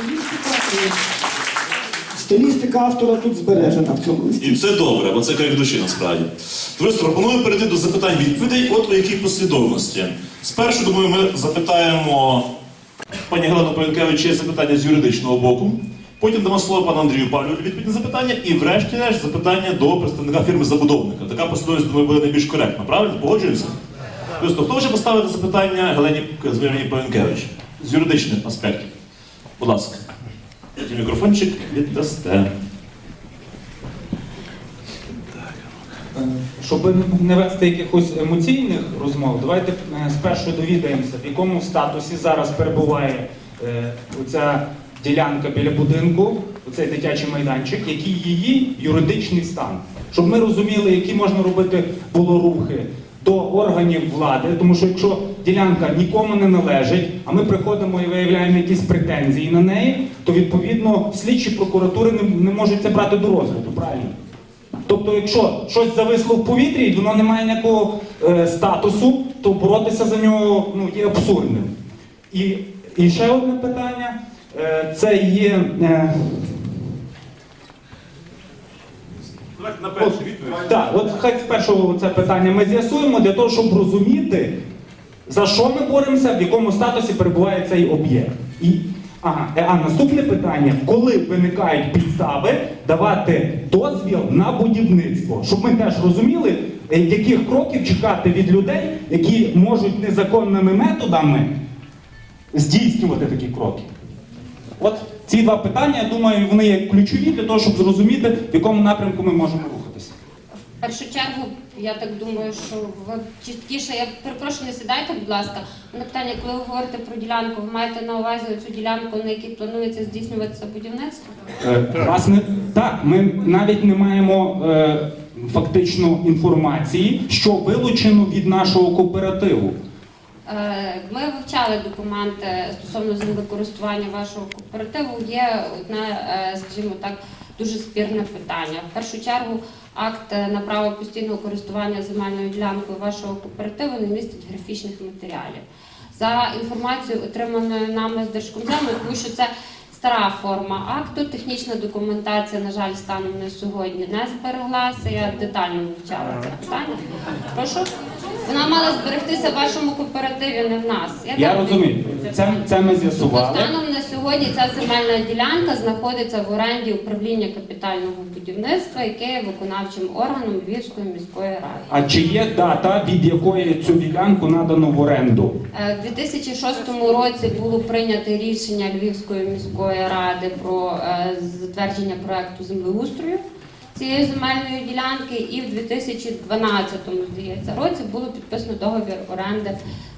Стилістика, стилістика автора тут збережена в цьому листі. І це добре, бо це крик душі насправді. Товариство, пропоную перейти до запитань відповідей, от у якій послідовності. Спершу, думаю, ми запитаємо пані Гелену Поянкевич є запитання з юридичного боку. Потім дамо слово пану Андрію Павлю на запитання, і врешті-решт запитання до представника фірми забудовника. Така послідовність, думаю, буде найбільш коректна. Правильно? Погоджуємося? Тобто, хто хоче поставити запитання Гелені Поянкевич з юридичних аспектів? Будь ласка. Мікрофончик віддасте. Щоб не вести якихось емоційних розмов, давайте е, спершу довідаємося, в якому статусі зараз перебуває е, оця ділянка біля будинку, оцей дитячий майданчик, який її юридичний стан. Щоб ми розуміли, які можна робити було рухи до органів влади, тому що якщо ділянка нікому не належить, а ми приходимо і виявляємо якісь претензії на неї, то відповідно слідчі прокуратури не, не можуть це брати до розгляду, правильно? Тобто, якщо щось зависло в повітрі і воно не має ніякого е, статусу, то боротися за нього ну, є абсурдним. І, і ще одне питання. Е, це є. Е, Давайте на першу відповідь. так, от хай спершу це питання ми з'ясуємо для того, щоб розуміти, за що ми боремося, в якому статусі перебуває цей об'єкт. І, ага, е, а наступне питання: коли виникають підстави давати дозвіл на будівництво, щоб ми теж розуміли, е, яких кроків чекати від людей, які можуть незаконними методами здійснювати такі кроки. От ці два питання, я думаю, вони є ключові для того, щоб зрозуміти, в якому напрямку ми можемо рухатися. В першу чергу, я так думаю, що ви чіткіше, я перепрошую, не сідайте, будь ласка. Мене питання, коли ви говорите про ділянку, ви маєте на увазі цю ділянку, на якій планується здійснюватися будівництво? Е, Власне, так, ми навіть не маємо е, фактично інформації, що вилучено від нашого кооперативу. Е, Ми вивчали документи стосовно землекористування вашого кооперативу. Є одне, е, скажімо так, дуже спірне питання. В першу чергу, акт е, на право постійного користування земельною ділянкою вашого кооперативу не містить графічних матеріалів. За інформацією, отриманою нами з Держкомзему, тому що це стара форма акту, технічна документація, на жаль, станом на сьогодні не збереглася. Я детально вивчала це питання. Прошу. Вона мала зберегтися в вашому кооперативі, не в нас. Я так розумію, це, це ми з'ясували. станом на сьогодні ця земельна ділянка знаходиться в оренді управління капітального будівництва, яке є виконавчим органом Львівської міської ради. А чи є дата, від якої цю ділянку надано в оренду? Е, В 2006 році було прийнято рішення Львівської міської ради про е, затвердження проекту землеустрою цієї земельної ділянки, і в 2012 здається році було підписано договір оренди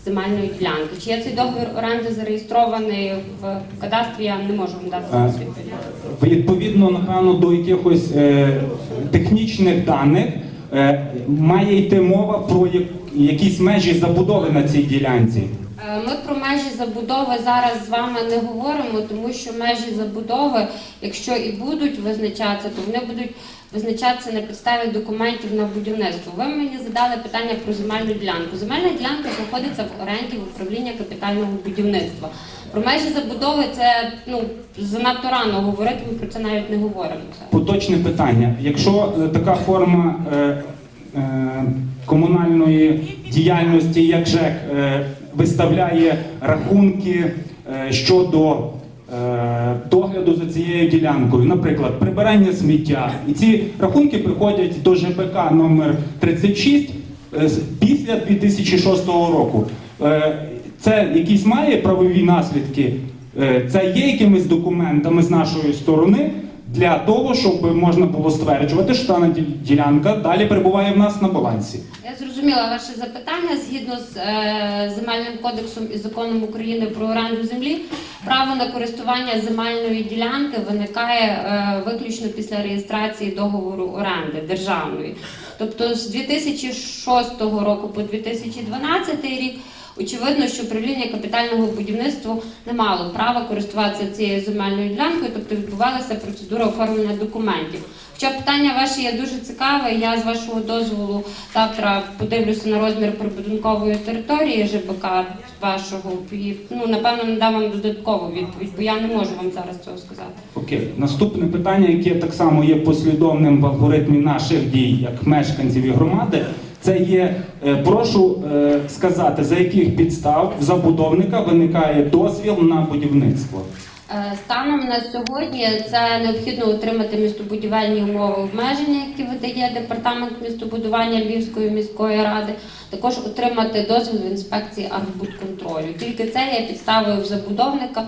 земельної ділянки. Чи є цей договір оренди зареєстрований в кадастрі? Я не можу вам дати відповідь. Відповідно, напевно, до якихось е, технічних даних е, має йти мова про якісь межі забудови на цій ділянці. Е, Ми про межі забудови зараз з вами не говоримо, тому що межі забудови, якщо і будуть визначатися, то вони будуть визначатися на підставі документів на будівництво. Ви мені задали питання про земельну ділянку. Земельна ділянка знаходиться в оренді в управління капітального будівництва. Про межі забудови це ну занадто рано говорити. Ми про це навіть не говоримо. Поточне питання. Якщо е, така форма е, е, комунальної діяльності, як ЖЕК, е, виставляє рахунки е, щодо е, догляду за цією ділянкою, наприклад, прибирання сміття, і ці рахунки приходять до ЖБК номер 36 е, після 2006 року. Це якісь має правові наслідки? Це є якимись документами з нашої сторони для того, щоб можна було стверджувати, що дана ділянка далі перебуває в нас на балансі. Я зрозуміла ваше запитання. Згідно з е, земельним кодексом і законом України про оренду землі, право на користування земельної ділянки виникає е, виключно після реєстрації договору оренди державної. Тобто з 2006 року по 2012 рік. Очевидно, що управління капітального будівництва не мало права користуватися цією земельною ділянкою, тобто відбувалася процедура оформлення документів. Хоча питання ваше є дуже цікаве. Я з вашого дозволу завтра подивлюся на розмір прибудинкової території ЖБК вашого і ну напевно надам вам додаткову відповідь, бо я не можу вам зараз цього сказати. Окей, наступне питання, яке так само є послідовним в алгоритмі наших дій, як мешканців і громади, це є е, прошу е, сказати, за яких підстав в забудовника виникає дозвіл на будівництво. Е, Станом на сьогодні це необхідно отримати містобудівельні умови обмеження, які видає департамент містобудування Львівської міської ради. Також отримати дозвіл в інспекції архбудконтролю. Тільки це є підставою забудовника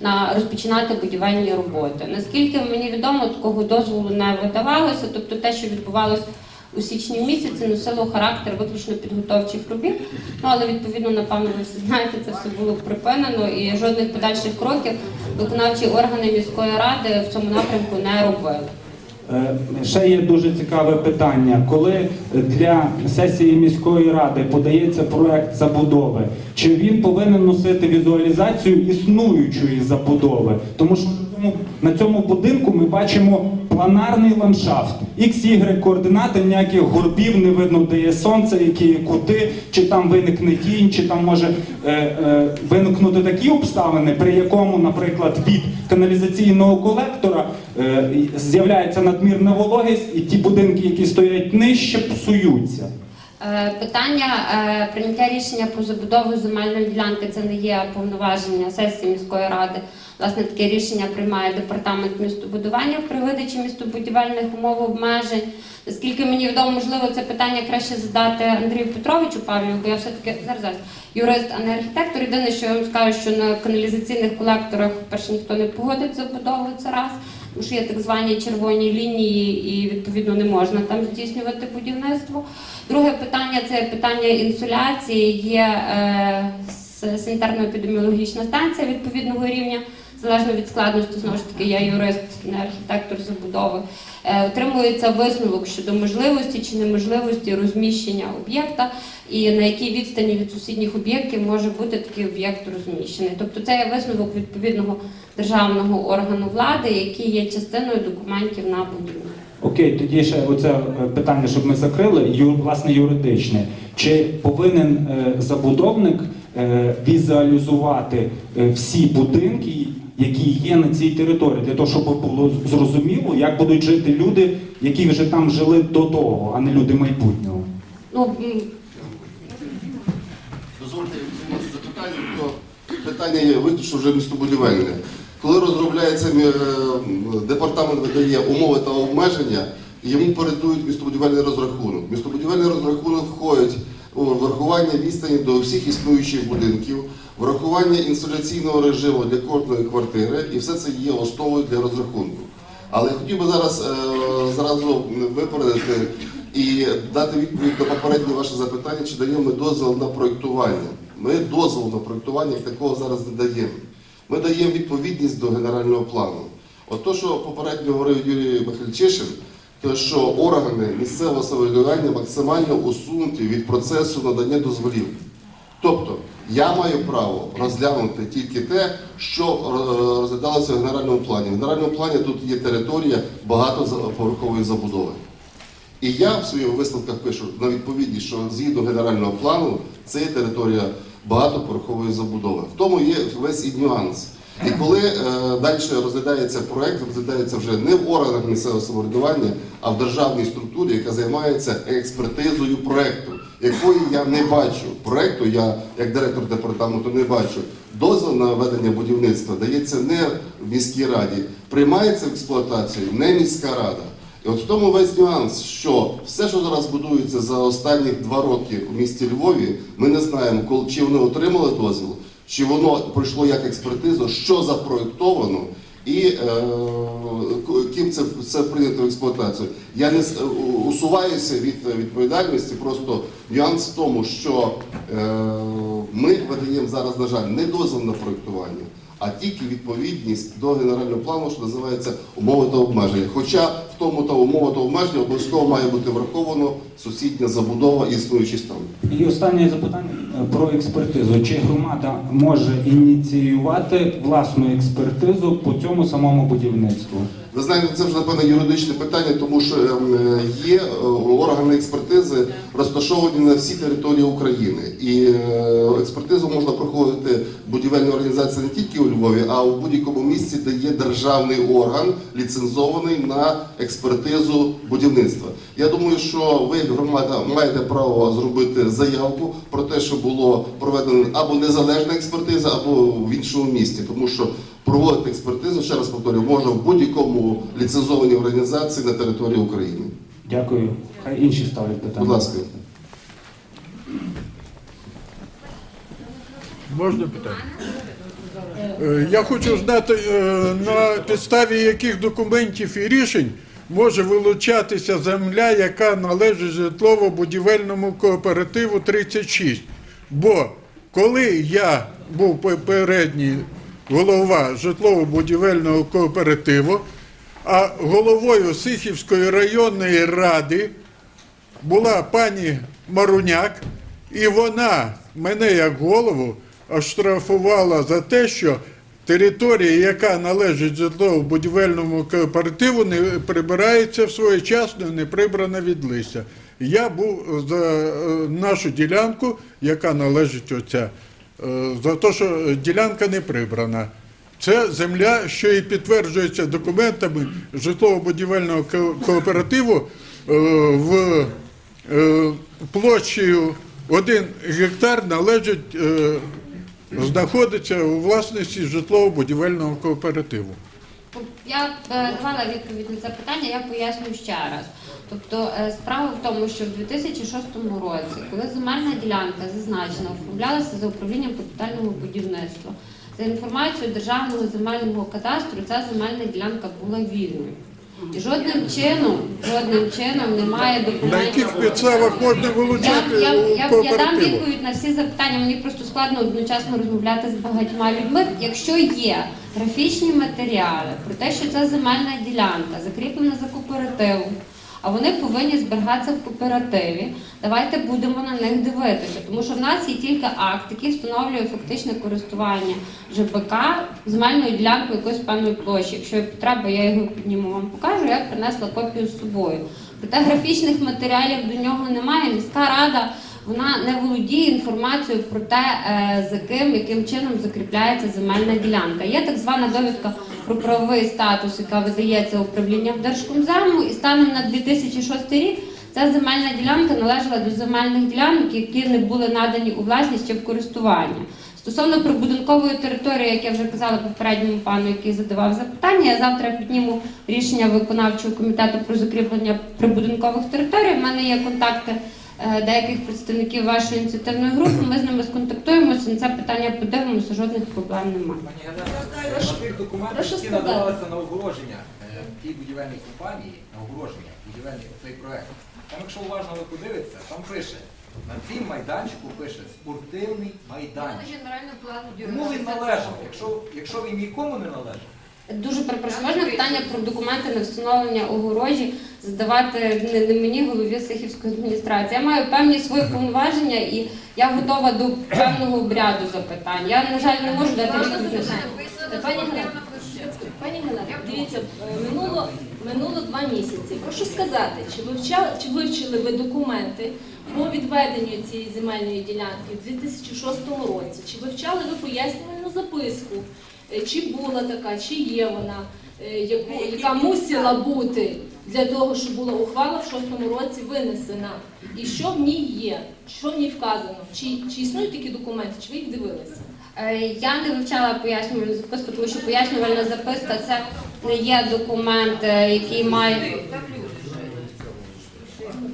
на розпочинати будівельні роботи. Наскільки мені відомо, такого дозволу не видавалося, тобто те, що відбувалося у січні місяці, носило характер виключно підготовчих робіт. Ну але відповідно, напевно, ви всі знаєте, це все було припинено і жодних подальших кроків виконавчі органи міської ради в цьому напрямку не робили. Е, Ще є дуже цікаве питання. Коли для сесії міської ради подається проект забудови, чи він повинен носити візуалізацію існуючої забудови? Тому що на цьому, на цьому будинку ми бачимо планарний ландшафт. XY координати, ніяких горбів не видно, де є сонце, які є кути, чи там виникне тінь, чи там може е, е, виникнути такі обставини, при якому, наприклад, від каналізаційного колектора е, з'являється надмірна вологість, і ті будинки, які стоять нижче, псуються. Е, Питання е, прийняття рішення про забудову земельної ділянки це не є повноваження сесії міської ради. Власне, таке рішення приймає департамент містобудування при видачі містобудівельних умов обмежень. Наскільки мені відомо, можливо, це питання краще задати Андрію Петровичу Павлію, бо я все-таки зараз зараз юрист, а не архітектор. Єдине, що я вам скажу, що на каналізаційних колекторах перше ніхто не погодить забудову це раз. Тому що є так звані червоні лінії, і відповідно не можна там здійснювати будівництво. Друге питання це питання інсуляції. Є е, санітарно-епідеміологічна станція відповідного рівня, залежно від складності, знову ж таки, я юрист, не архітектор забудови. Е, отримується висновок щодо можливості чи неможливості розміщення об'єкта і на якій відстані від сусідніх об'єктів може бути такий об'єкт розміщений. Тобто це є висновок відповідного державного органу влади, який є частиною документів на будівлю. Окей, тоді ще оце е, питання, щоб ми закрили, ю, власне юридичне. Чи повинен е, забудовник е, візуалізувати е, всі будинки, які є на цій території, для того, щоб було зрозуміло, як будуть жити люди, які вже там жили до того, а не люди майбутнього? Ну, Дозвольте запитання, то питання є виключно вже містобудівельне. Коли розробляється е, департамент видає умови та обмеження, йому передують містобудівельний розрахунок. Містобудівельний розрахунок входить у врахування відстані до всіх існуючих будинків, врахування інсуляційного режиму для кожної квартири, і все це є основою для розрахунку. Але хотів би зараз е, зразу випередити і дати відповідь на попереднє ваше запитання, чи даємо ми дозвіл на проєктування. Ми дозвіл на проєктування як такого зараз не даємо. Ми даємо відповідність до генерального плану. От то, що попередньо говорив Юрій Михайлічишин, то що органи місцевого самоврядування максимально усунуті від процесу надання дозволів. Тобто я маю право розглянути тільки те, що е, розглядалося в генеральному плані. В генеральному плані тут є територія багатоповерхової забудови. І я в своїх висновках пишу на відповідність, що згідно генерального плану це є територія багатоповерхової забудови. В тому є весь і нюанс. І коли е, далі розглядається проект, розглядається вже не в органах місцевого самоврядування, а в державній структурі, яка займається експертизою проекту, якої я не бачу. Проекту я, як директор департаменту, не бачу. Дозвіл на ведення будівництва дається не в міській раді, приймається в експлуатацію не міська рада. От в тому весь нюанс, що все, що зараз будується за останні два роки у місті Львові, ми не знаємо, коли чи вони отримали дозвіл, чи воно пройшло як експертизу, що запроєктовано, і е, ким це все прийнято в експлуатацію. Я не усуваюся від відповідальності, просто нюанс в тому, що е, ми видаємо зараз, на жаль, не дозвіл на проєктування. А тільки відповідність до генерального плану, що називається умови та обмеження. Хоча в тому та умова та обмеження обов'язково має бути враховано сусідня забудова і існуючий стан. І останнє запитання е, про експертизу. Чи громада може ініціювати власну експертизу по цьому самому будівництву? Ви знаєте, це вже напевно юридичне питання, тому що ем, е, є е, органи експертизи розташовані на всій території України, і експертизу можна проходити будівельні організації не тільки у Львові, а у будь-якому місці, де є державний орган, ліцензований на експертизу будівництва. Я думаю, що ви, як громада, маєте право зробити заявку про те, що було проведено або незалежна експертиза, або в іншому місті, тому що проводити експертизу, ще раз повторюю, можна в будь-якому ліцензованій організації на території України. Дякую. Хай інші ставлять питання. Будь ласка. Можна питання? Е, Я хочу знати, е, на підставі яких документів і рішень може вилучатися земля, яка належить житлово-будівельному кооперативу 36. Бо коли я був попередній голова житлово-будівельного кооперативу, а головою Сихівської районної ради була пані Маруняк, і вона мене як голову оштрафувала за те, що територія, яка належить житлово-будівельному кооперативу, не прибирається своєчасно, не прибрана від листя. Я був за е, нашу ділянку, яка належить оця, е, за те, що ділянка не прибрана. Це земля, що і підтверджується документами житлово-будівельного кооперативу е, в площею 1 гектар належить, знаходиться у власності житлово-будівельного кооперативу. Я е, давала відповідь на це питання, я поясню ще раз. Тобто е, справа в тому, що в 2006 році, коли земельна ділянка зазначена, оформлялася за управлінням капітального будівництва. За інформацією державного земельного кадастру, ця земельна ділянка була вільною. Жодним чином, жодним чином немає документів. На яких підставах можна вилучати я, я, я, я дам кооперативу? відповідь на всі запитання. Мені просто складно одночасно розмовляти з багатьма людьми. Якщо є графічні матеріали про те, що ця земельна ділянка закріплена за кооперативом, а вони повинні зберігатися в кооперативі, давайте будемо на них дивитися. Тому що в нас є тільки акт, який встановлює фактичне користування ЖБК земельною ділянкою якоїсь певної площі. Якщо є потреба, я його підніму вам покажу. Я принесла копію з собою. Проте графічних матеріалів до нього немає. Міська рада вона не володіє інформацією про те, е, за ким, яким чином закріпляється земельна ділянка. Є так звана довідка про правовий статус, яка видається управлінням Держкомзему, і станом на 2006 рік ця земельна ділянка належала до земельних ділянок, які не були надані у власність чи в користування. Стосовно прибудинкової території, як я вже казала попередньому пану, який задавав запитання, я завтра підніму рішення виконавчого комітету про закріплення прибудинкових територій. У мене є контакти деяких представників вашої ініціативної групи. Ми з ними сконтактуємося. На це питання подивимося, жодних проблем немає. На тих документах, які сказати. надавалися на огороження е, тій будівельній компанії, на огороження, будівельний цей проект, там, якщо уважно ви подивитеся, там пише, на цім майданчику пише спортивний майданчик. Кому він належав? Якщо, якщо він нікому не належав, Дуже перепрошую, можна питання про документи на встановлення огорожі задавати не, не мені, голові Сихівської адміністрації. Я маю певні свої повноваження і я готова до певного обряду запитань. Я, на жаль, не можу дати відповідь. Пані Галина, пані Галина, дивіться, е, минуло, минуло два місяці. Прошу сказати, чи вивчали, чи вивчили ви документи по відведенню цієї земельної ділянки в 2006 році? Чи вивчали ви пояснювальну записку? Е, Чи була така, чи є вона, е, яку, яка мусила бути для того, щоб була ухвала в шостому році винесена? І що в ній є? Що в ній вказано? Чи, чи існують такі документи? Чи ви їх дивилися? Е, Я не вивчала пояснювальну записку, тому що пояснювальна записка це не є документ, е, який має.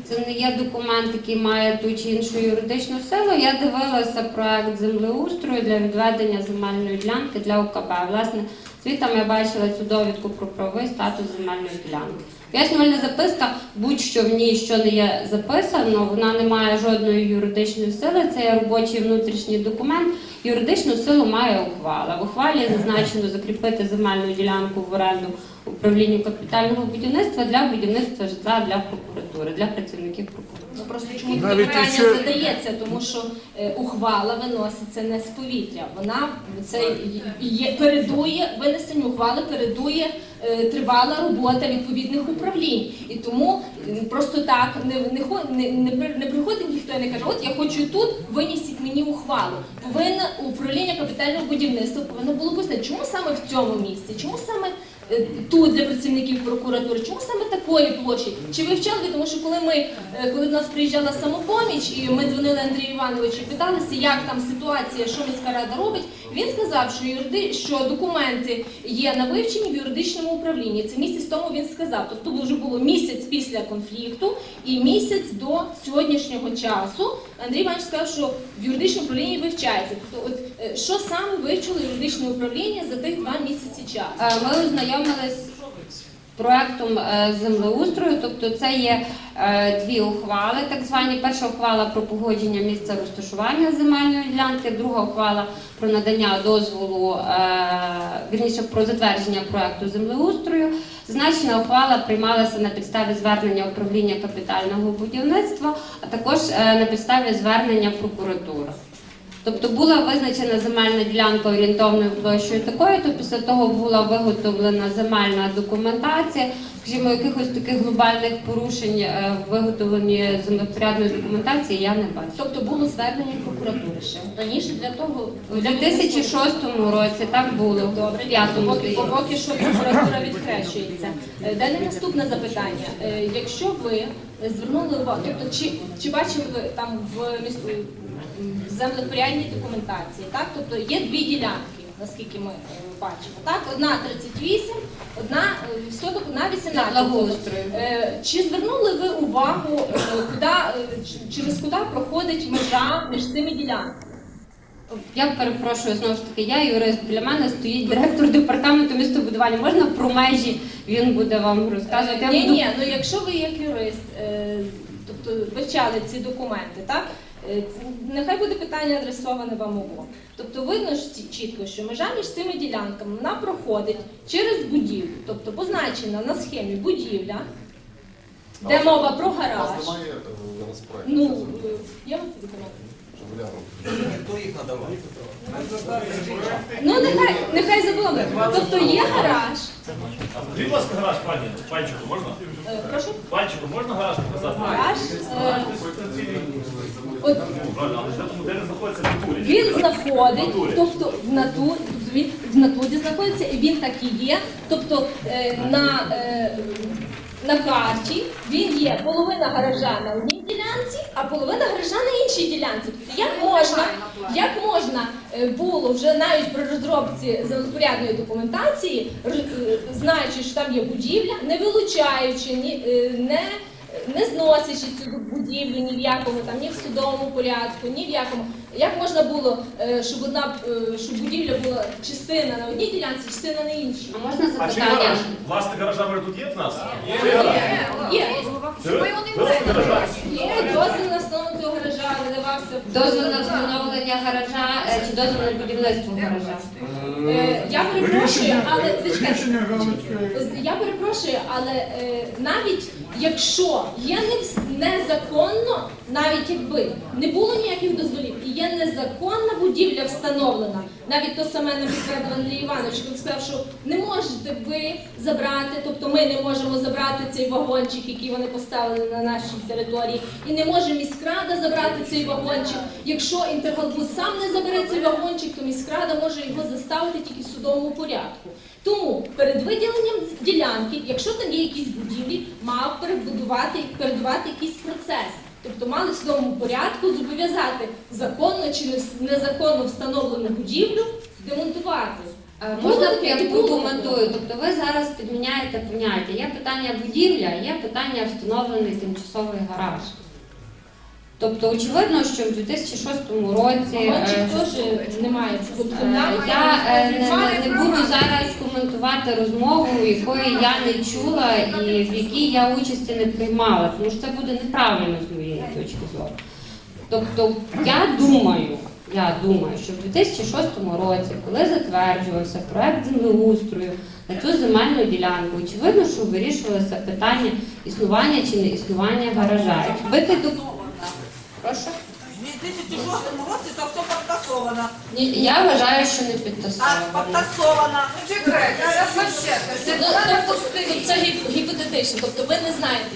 Це не є документ, який має ту чи іншу юридичну силу. Я дивилася проект землеустрою для відведення земельної ділянки для УКБ. Власне, звідти я бачила цю довідку про правовий статус земельної ділянки. Пояснювальна записка, будь-що в ній що не є записано, вона не має жодної юридичної сили. Це є робочий внутрішній документ. Юридичну силу має ухвала. В ухвалі зазначено закріпити земельну ділянку в оренду управлінню капітального будівництва для будівництва житла для прокуратури, для працівників прокуратури. Ну просто чому таке Навіть питання якщо- задається, тому що е, ухвала виноситься не з повітря. Вона це є передує винесенню ухвали, передує е, тривала робота відповідних управлінь. І тому е, просто так не не, хо- не, не, при- не приходить ніхто і не каже, от я хочу тут, винесіть мені ухвалу. Повинна управління капітального будівництва повинно було пояснити, чому саме в цьому місці, чому саме. Е, Тут для працівників прокуратури, чому саме такої площі? Чи вивчали ви? Тому що коли ми е, коли до нас приїжджала самопоміч, і ми дзвонили Андрію Івановичу і питалися, як там ситуація, що міська рада робить. Він сказав, що юриди, що документи є на вивченні в юридичному управлінні. Це місяць тому він сказав. Тобто вже було місяць після конфлікту і місяць до сьогоднішнього часу. Андрій Іванович сказав, що в юридичному управлінні вивчається. Тобто, от е, що саме вивчило юридичне управління за тих два місяці часу? Е, Ми ознайомились проектом е, землеустрою, тобто це є е, дві ухвали, так звані. Перша ухвала про погодження місця розташування земельної ділянки, друга ухвала про надання дозволу, е, вірніше про затвердження проекту землеустрою. Зазначена ухвала приймалася на підставі звернення управління капітального будівництва, а також на підставі звернення прокуратури. Тобто була визначена земельна ділянка орієнтовною площею такою, то після того була виготовлена земельна документація. Скажімо, якихось таких глобальних порушень е, в виготовленні землепорядної документації я не бачу. Тобто було звернення прокуратури ще раніше для того У 2006 році так було. Добре, п'ятому поки, поки що прокуратура відхрещується. Е, Далі наступне запитання. Е, Якщо ви звернули увагу, тобто чи, чи бачили ви там в міс- в землепорядній документації, так? Тобто є дві ділянки, наскільки ми е, бачимо. Так? Одна 38, одна е, соток, одна 18. Е, Чи звернули ви увагу, е, куди, е, через куди проходить межа між цими ділянками? Я перепрошую знову ж таки, я юрист. Біля мене стоїть директор департаменту містобудування. Можна про межі він буде вам розказувати? Ні, буду ні, ну якщо ви як юрист, тобто вивчали ці документи, так? Е, Нехай буде питання адресоване вам обом. Тобто видно ж чітко, що межа між цими ділянками вона проходить через будівлю, тобто позначена на схемі будівля, де мова про У гараж. вас немає е, зараз проекту? Ну, е, у? Щоб глянули. Хто їх надавав? Ну, нехай, нехай забула. Тобто є гараж. Будь ласка, гараж, пані, панчику, можна? Е, Прошу, Панчику, можна гараж показати? гараж. От він знаходить, тобто в натурі, він в натурі знаходиться, і він так і є. Тобто е, на, е, на карті він є половина гаража на одній ділянці, а половина гаража на іншій ділянці. Тобто як можна, як можна е, було вже навіть при розробці землепорядної документації, е, знаючи, що там є будівля, не вилучаючи, ні, е, не не зносячи цю будівлю ні в якому там, ні в судовому порядку, ні в якому. Як можна було, е, щоб одна е, щоб будівля була частина на одній ділянці, частина на іншій? А можна А чи запитання? гараж? Власник гаража може тут є в нас? Є, гаража? є дозвіл на встановлення цього гаража, видавався. Дозвіл на встановлення гаража е, чи дозвіл на будівництво гаража? Е, Я перепрошую, але зачекайте. Рішення Я перепрошую, але е, навіть якщо є незаконно, навіть якби не було ніяких дозволів, і є незаконна будівля встановлена, навіть то саме нам підтвердив Андрій Іванович, він сказав, що не можете ви забрати, тобто ми не можемо забрати цей вагончик, який вони поставили на нашій території, і не може міськрада забрати цей вагончик. Якщо Інтергалбуз сам не забере цей вагончик, то міськрада може його заставити тільки в судовому порядку. Тому перед виділенням ділянки, якщо там є якісь будівлі, мав перебудувати передувати якийсь процес. Тобто мали в судовому порядку зобов'язати законно чи незаконно встановлену будівлю демонтувати. Е, Можна я прокоментую? Тобто ви зараз підміняєте поняття. Є питання будівля, є питання встановлений тимчасовий гараж. Тобто, очевидно, що в 2006 році е, теж немає. Е, Я е, не, не, буду зараз коментувати розмову, якої я не чула і в якій я участі не приймала, тому що це буде неправильно з моєї точки зору. Тобто, я думаю, я думаю, що в 2006 році, коли затверджувався проект землеустрою на цю земельну ділянку, очевидно, що вирішувалося питання існування чи не існування гаража. Якби цей Прошу? В 2006 році то все підтасовано. Ні, я вважаю, що не Так, підтасовано. підтасовано. Ну, чекайте, я вообще, Ну, тобто, тобто це гіп- гіпотетично, тобто ви не знаєте,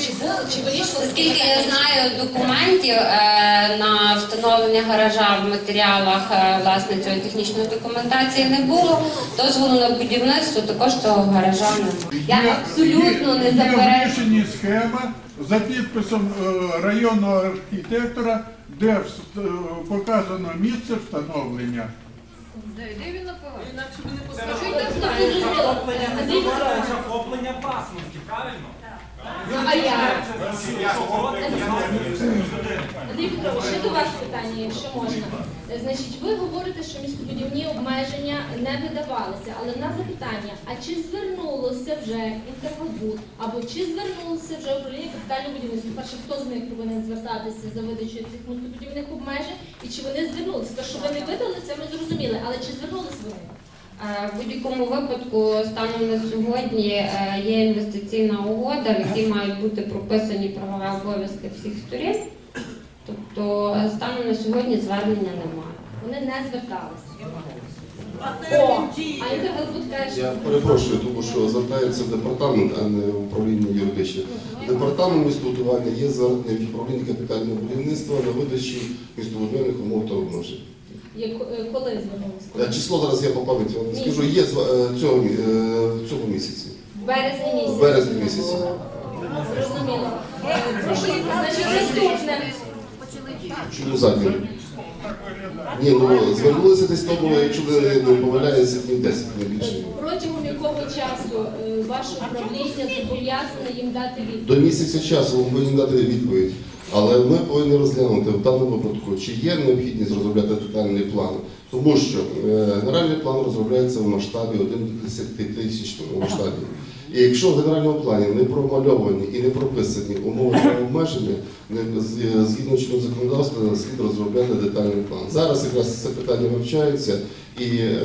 чи, чи було, чи вирішували Оскільки я знаю документів е, на встановлення гаража в матеріалах е, власне цієї технічної документації не було, дозволу на будівництво також цього гаража немає. Я абсолютно не є- Є в заперечую. рішенні схема за підписом е, районного архітектора, де е, показано місце встановлення. Інакше ви не це Захоплення власності, правильно? А я? Андрій ще до вас питання, якщо можна. Е, Значить, ви говорите, що містобудівні обмеження не видавалися, але в нас запитання, а чи звернулося вже Інтервабуд, або чи звернулося вже управління капітального будівництва? Перше, хто з них повинен звертатися за видачею цих містобудівних обмежень, і чи вони звернулися? Те, що ви не видали, це ми зрозуміли, але чи звернулися вони? Е, В будь-якому випадку, станом на сьогодні е, є інвестиційна угода, в якій мають бути прописані правові обов'язки всіх сторін. Тобто е, станом на сьогодні звернення немає. Вони не зверталися. О, а Інтервабуд каже, Я перепрошую, тому що звертається департамент, а не в управління юридичне. Департамент містобудування є звернення від управління капітального будівництва на видачі містобудівних умов та обмежень. Е, коли Е, звернулися? Число зараз я по пам'яті вам не скажу, є е, цього, е, в цьому місяці. В березні місяці. В березні місяці. Зрозуміло. Е, Прошу, значить, наступне. Чому задні? Ні, ну звернулися десь тому, якщо не не днів 10, не більше. Протягом якого часу е, ваше управління зобов'язане їм дати відповідь? До місяця часу ми повинні дати відповідь. Але ми повинні розглянути в даному випадку, чи є необхідність розробляти детальний план. Тому що е, генеральний план розробляється в масштабі 1 до 10 тисячному масштабі. І якщо в генеральному плані не промальовані і не прописані умови та обмеження, з- згідно чинного законодавства слід розробляти детальний план. Зараз якраз це питання вивчається і е,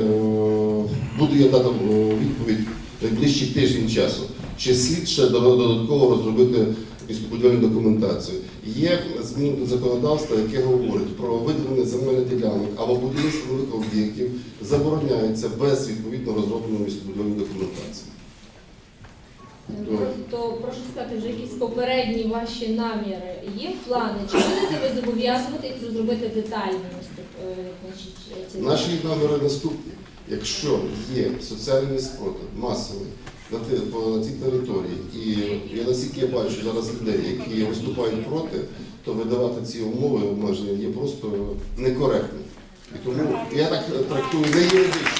буду я дати е, відповідь найближчий тиждень часу. Чи слід ще додатково розробити містобудівельну документацію? Є зміни до законодавства, яке говорить про виділення земельних ділянок або будівництво нових об'єктів забороняється без відповідно розробленої містобудівельної документації. Тобто, прошу сказати, вже якісь попередні ваші наміри є плани? Чи будете ви зобов'язувати їх розробити детально? е, ці- Наші наміри наступні. Якщо є соціальний спротив, масовий на цій території, і я наскільки я бачу зараз людей, які виступають проти, то видавати ці умови обмеження є просто некоректним. І тому я так трактую не юридично.